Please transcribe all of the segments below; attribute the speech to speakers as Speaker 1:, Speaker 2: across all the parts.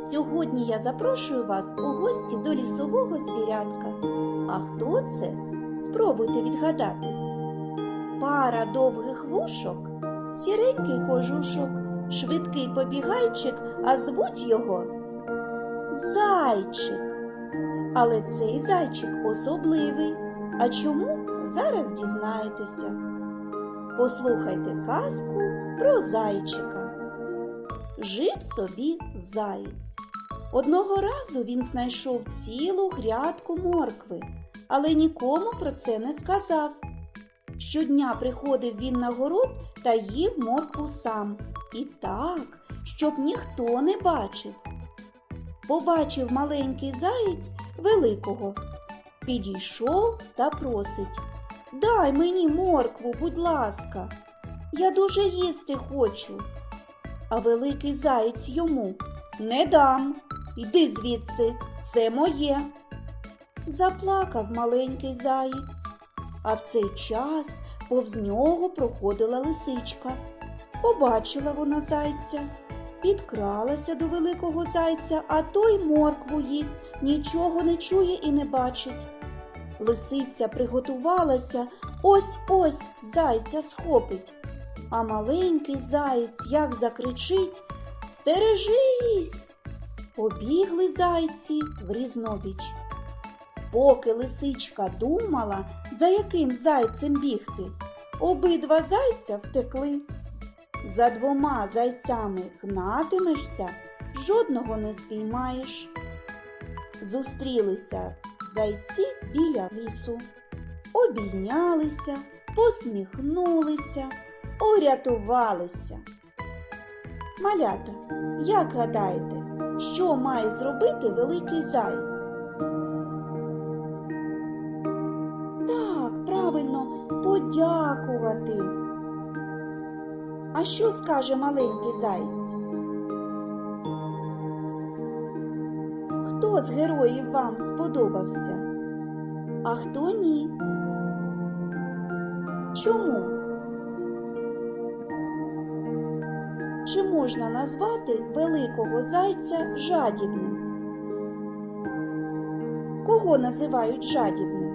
Speaker 1: Сьогодні я запрошую вас у гості до лісового звірятка. А хто це? Спробуйте відгадати. Пара довгих вушок, сіренький кожушок, швидкий побігайчик, а звуть його Зайчик. Але цей зайчик особливий. А чому? Зараз дізнаєтеся. Послухайте казку про зайчика. Жив собі заєць. Одного разу він знайшов цілу грядку моркви, але нікому про це не сказав. Щодня приходив він на город та їв моркву сам. І так, щоб ніхто не бачив. Побачив маленький заєць великого. Підійшов та просить. Дай мені моркву, будь ласка. Я дуже їсти хочу. А великий заєць йому не дам. Йди звідси, це моє. Заплакав маленький заєць, а в цей час повз нього проходила лисичка. Побачила вона зайця, підкралася до великого зайця, а той моркву їсть, нічого не чує і не бачить. Лисиця приготувалася, ось ось зайця схопить. А маленький заєць як закричить Стережись! Побігли зайці в різнобіч. Поки лисичка думала, за яким зайцем бігти, обидва зайця втекли. За двома зайцями гнатимешся, жодного не спіймаєш. Зустрілися зайці біля лісу, обійнялися, посміхнулися, урятувалися. Малята, як гадаєте, що має зробити великий заєць? Так, правильно, подякувати. А що скаже маленький заєць? Хто з героїв вам сподобався? А хто ні? Чому? Чи можна назвати великого зайця жадібним? Кого називають жадібним?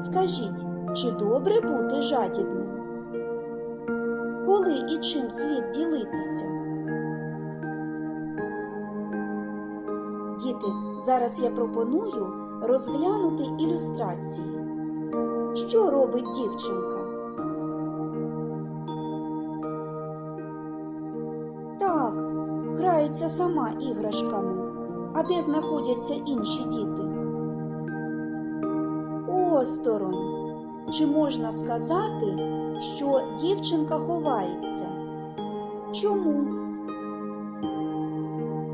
Speaker 1: Скажіть, чи добре бути жадібним? Коли і чим слід ділитися? Діти, зараз я пропоную розглянути ілюстрації. Що робить дівчинка? Грається сама іграшками. А де знаходяться інші діти? Осторонь. Чи можна сказати, що дівчинка ховається? Чому?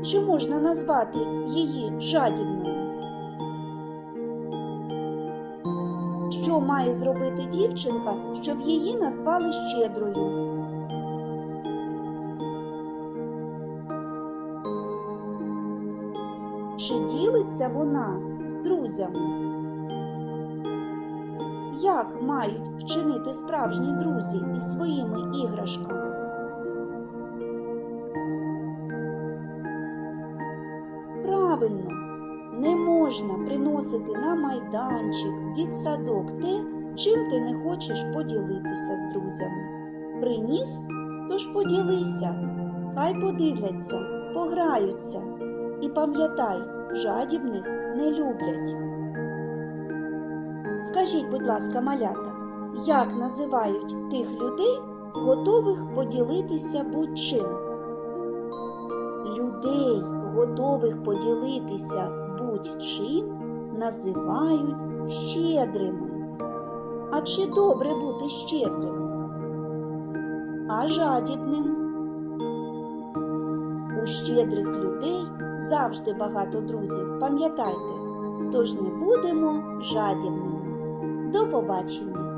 Speaker 1: Чи можна назвати її жадібною? Що має зробити дівчинка, щоб її назвали щедрою? Ділиться вона з друзями? Як мають вчинити справжні друзі із своїми іграшками? Правильно, не можна приносити на майданчик, в дітсадок те, чим ти не хочеш поділитися з друзями. Приніс, тож поділися, хай подивляться, пограються. І пам'ятай, жадібних не люблять. Скажіть, будь ласка, малята, як називають тих людей, готових поділитися будь-чим? Людей, готових поділитися будь-чим, називають щедрими. А чи добре бути щедрим? А жадібним? У щедрих людей завжди багато друзів, пам'ятайте, тож не будемо жадібними. До побачення!